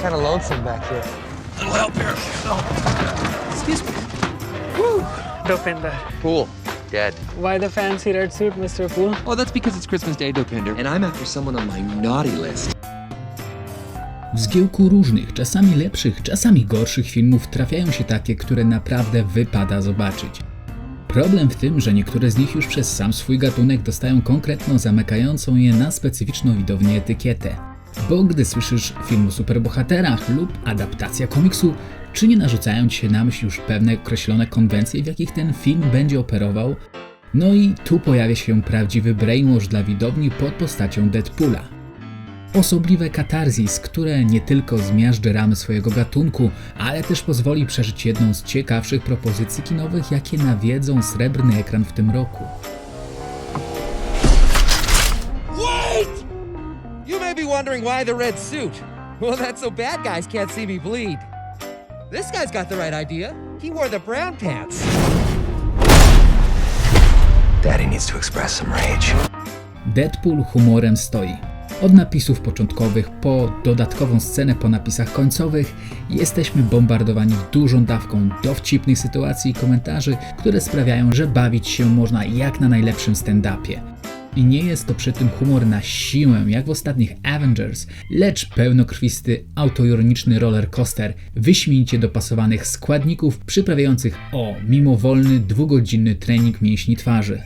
kind of lonesome back here. Little help here. Excuse me. Dopinder. Pool. Dead. Why the fancy red suit, Mr. Poole? Oh, that's because it's Christmas Day, Dopinder, and I'm after someone on my naughty list. W zgiełku różnych, czasami lepszych, czasami gorszych filmów trafiają się takie, które naprawdę wypada zobaczyć. Problem w tym, że niektóre z nich już przez sam swój gatunek dostają konkretną, zamykającą je na specyficzną widownię etykietę. Bo gdy słyszysz film o superbohaterach lub adaptacja komiksu, czy nie narzucają ci się na myśl już pewne określone konwencje, w jakich ten film będzie operował? No i tu pojawia się prawdziwy brainwash dla widowni pod postacią Deadpoola. Osobliwe katarzis, które nie tylko zmiażdży ramy swojego gatunku, ale też pozwoli przeżyć jedną z ciekawszych propozycji kinowych, jakie nawiedzą srebrny ekran w tym roku. May be wondering why the red suit. Well, that's so bad guys can't see me bleed. This guy's got the right idea. He wore the brown pants. Daddy needs to express some rage. Deadpool humorem stoi. Od napisów początkowych po dodatkową scenę po napisach końcowych jesteśmy bombardowani dużą dawką dowcipnych sytuacji i komentarzy, które sprawiają, że bawić się można jak na najlepszym stand-upie. I nie jest to przy tym humor na siłę, jak w ostatnich Avengers, lecz pełnokrwisty, autoironiczny roller coaster, wyśmienicie dopasowanych składników przyprawiających o mimowolny, dwugodzinny trening mięśni twarzy.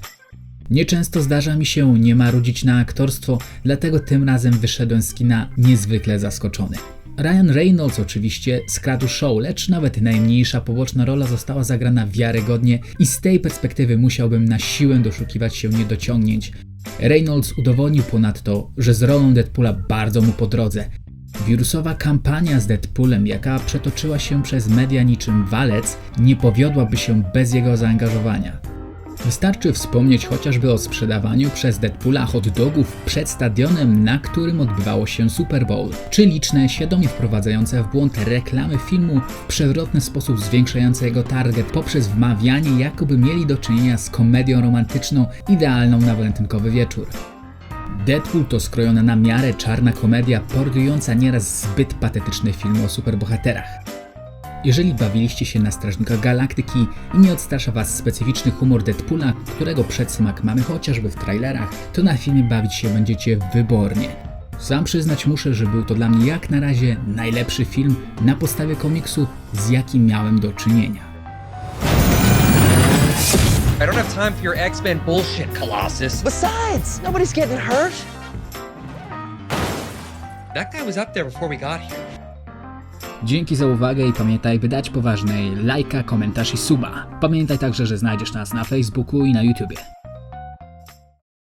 Nieczęsto zdarza mi się nie marudzić na aktorstwo, dlatego tym razem wyszedłem z kina niezwykle zaskoczony. Ryan Reynolds oczywiście skradł show, lecz nawet najmniejsza poboczna rola została zagrana wiarygodnie i z tej perspektywy musiałbym na siłę doszukiwać się niedociągnięć. Reynolds udowodnił ponadto, że z rolą Deadpoola bardzo mu po drodze. Wirusowa kampania z Deadpoolem, jaka przetoczyła się przez media niczym walec, nie powiodłaby się bez jego zaangażowania. Wystarczy wspomnieć chociażby o sprzedawaniu przez Deadpoola hot dogów przed stadionem, na którym odbywało się Super Bowl, czy liczne, świadomie wprowadzające w błąd reklamy filmu w przewrotny sposób zwiększające jego target poprzez wmawianie, jakoby mieli do czynienia z komedią romantyczną, idealną na walentynkowy wieczór. Deadpool to skrojona na miarę czarna komedia, pordująca nieraz zbyt patetyczne filmy o superbohaterach. Jeżeli bawiliście się na Strażnika Galaktyki i nie odstrasza Was specyficzny humor Deadpoola, którego przedsmak mamy chociażby w trailerach, to na filmie bawić się będziecie wybornie. Sam przyznać muszę, że był to dla mnie jak na razie najlepszy film na podstawie komiksu, z jakim miałem do czynienia. I don't have time for your X-Men bullshit, Colossus. Besides, nobody's getting hurt. That guy was up there before we got here. Dzięki za uwagę i pamiętaj, by dać poważnej lajka, komentarz i suba. Pamiętaj także, że znajdziesz nas na Facebooku i na YouTubie.